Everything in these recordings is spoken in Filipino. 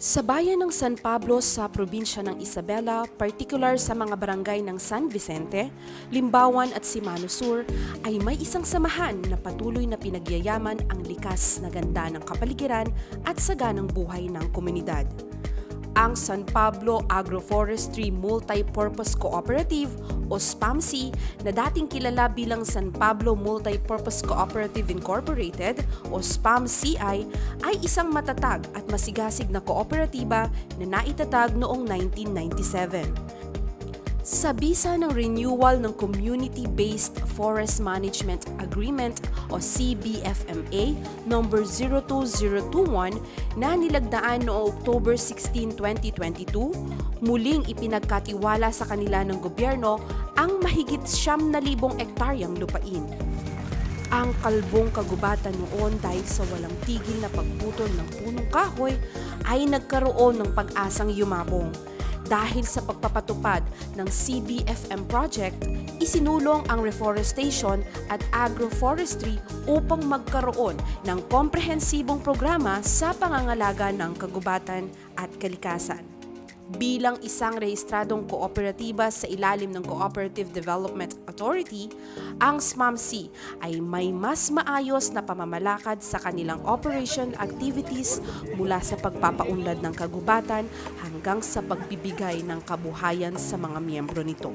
Sa bayan ng San Pablo sa probinsya ng Isabela, particular sa mga barangay ng San Vicente, Limbawan at Simano Sur, ay may isang samahan na patuloy na pinagyayaman ang likas na ganda ng kapaligiran at saganang buhay ng komunidad. Ang San Pablo Agroforestry Multipurpose Cooperative o SPAMC na dating kilala bilang San Pablo Multipurpose Cooperative Incorporated o SPAMCI ay isang matatag at masigasig na kooperatiba na naitatag noong 1997. Sa bisa ng renewal ng Community-Based Forest Management Agreement o CBFMA number 02021 na nilagdaan noong October 16, 2022, muling ipinagkatiwala sa kanila ng gobyerno ang mahigit siyam na libong ektaryang lupain. Ang kalbong kagubatan noon dahil sa walang tigil na pagputol ng punong kahoy ay nagkaroon ng pag-asang yumabong. Dahil sa pagpapatupad ng CBFM project, isinulong ang reforestation at agroforestry upang magkaroon ng komprehensibong programa sa pangangalaga ng kagubatan at kalikasan bilang isang rehistradong kooperatiba sa ilalim ng Cooperative Development Authority, ang SMAMC ay may mas maayos na pamamalakad sa kanilang operation activities mula sa pagpapaunlad ng kagubatan hanggang sa pagbibigay ng kabuhayan sa mga miyembro nito.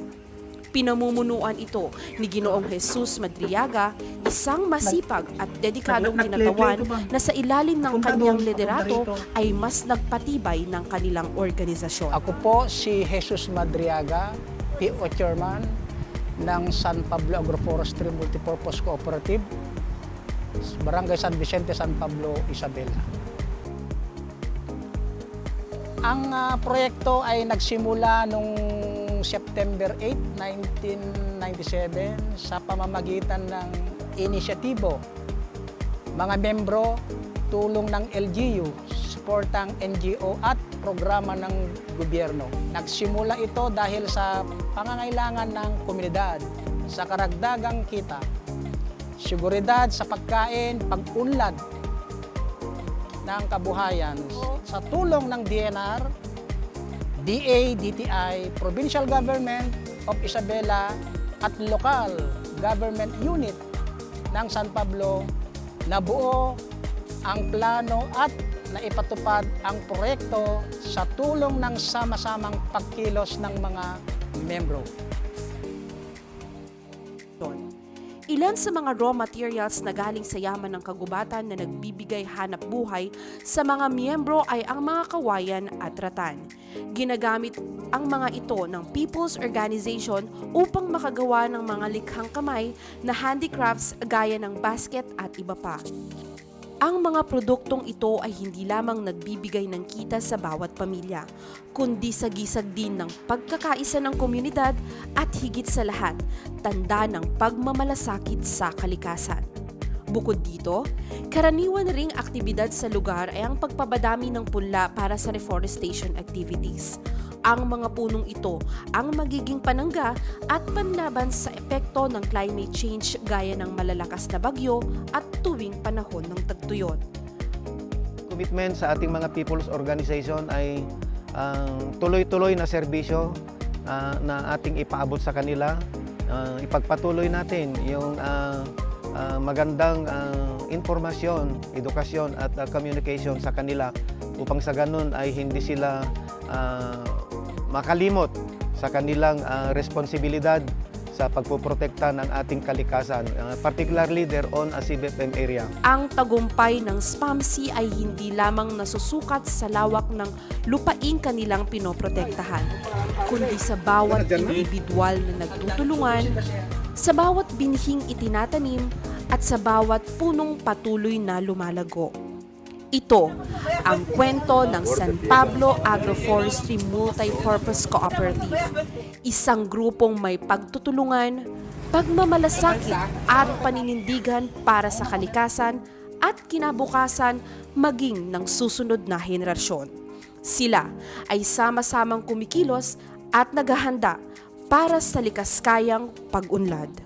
Pinamumunuan ito ni Ginoong Jesus Madriaga, isang masipag at dedikadong kinatawan na sa ilalim ng kanyang liderato ay mas nagpatibay ng kanilang organisasyon. Ako po si Jesus Madriaga, PO Chairman ng San Pablo Agroforestry Multipurpose Cooperative, Barangay San Vicente, San Pablo, Isabela. Ang ah, proyekto ay nagsimula nung September 8, 1997 sa pamamagitan ng inisyatibo mga membro, tulong ng LGU, suportang NGO at programa ng gobyerno. Nagsimula ito dahil sa pangangailangan ng komunidad sa karagdagang kita, seguridad sa pagkain, pag-unlad ng kabuhayan sa tulong ng DNR, DA, DTI, Provincial Government of Isabela at local government unit ng San Pablo nabuo ang plano at naipatupad ang proyekto sa tulong ng sama-samang pagkilos ng mga membro. Ilan sa mga raw materials na galing sa yaman ng kagubatan na nagbibigay hanap buhay sa mga miyembro ay ang mga kawayan at ratan. Ginagamit ang mga ito ng People's Organization upang makagawa ng mga likhang kamay na handicrafts gaya ng basket at iba pa. Ang mga produktong ito ay hindi lamang nagbibigay ng kita sa bawat pamilya, kundi sagisag din ng pagkakaisa ng komunidad at higit sa lahat, tanda ng pagmamalasakit sa kalikasan. Bukod dito, karaniwan ring aktibidad sa lugar ay ang pagpabadami ng punla para sa reforestation activities. Ang mga punong ito ang magiging panangga at panlaban sa epekto ng climate change gaya ng malalakas na bagyo at tuwing panahon ng tagtuyot. commitment sa ating mga people's organization ay ang tuloy-tuloy na serbisyo ah, na ating ipaabot sa kanila. Ah, ipagpatuloy natin yung ah, ah, magandang ah, informasyon, edukasyon at ah, communication sa kanila upang sa ganun ay hindi sila ah, makalimot sa kanilang ah, responsibilidad sa pagpoprotekta ng ating kalikasan, ah, particularly own ah, CBFM area. Ang tagumpay ng SPAMC ay hindi lamang nasusukat sa lawak ng lupaing kanilang pinoprotektahan, kundi sa bawat individual na nagtutulungan, sa bawat binhing itinatanim, at sa bawat punong patuloy na lumalago. Ito ang kwento ng San Pablo Agroforestry Multipurpose Cooperative, isang grupong may pagtutulungan, pagmamalasakit at paninindigan para sa kalikasan at kinabukasan maging ng susunod na henerasyon. Sila ay sama-samang kumikilos at naghahanda para sa likaskayang pag-unlad.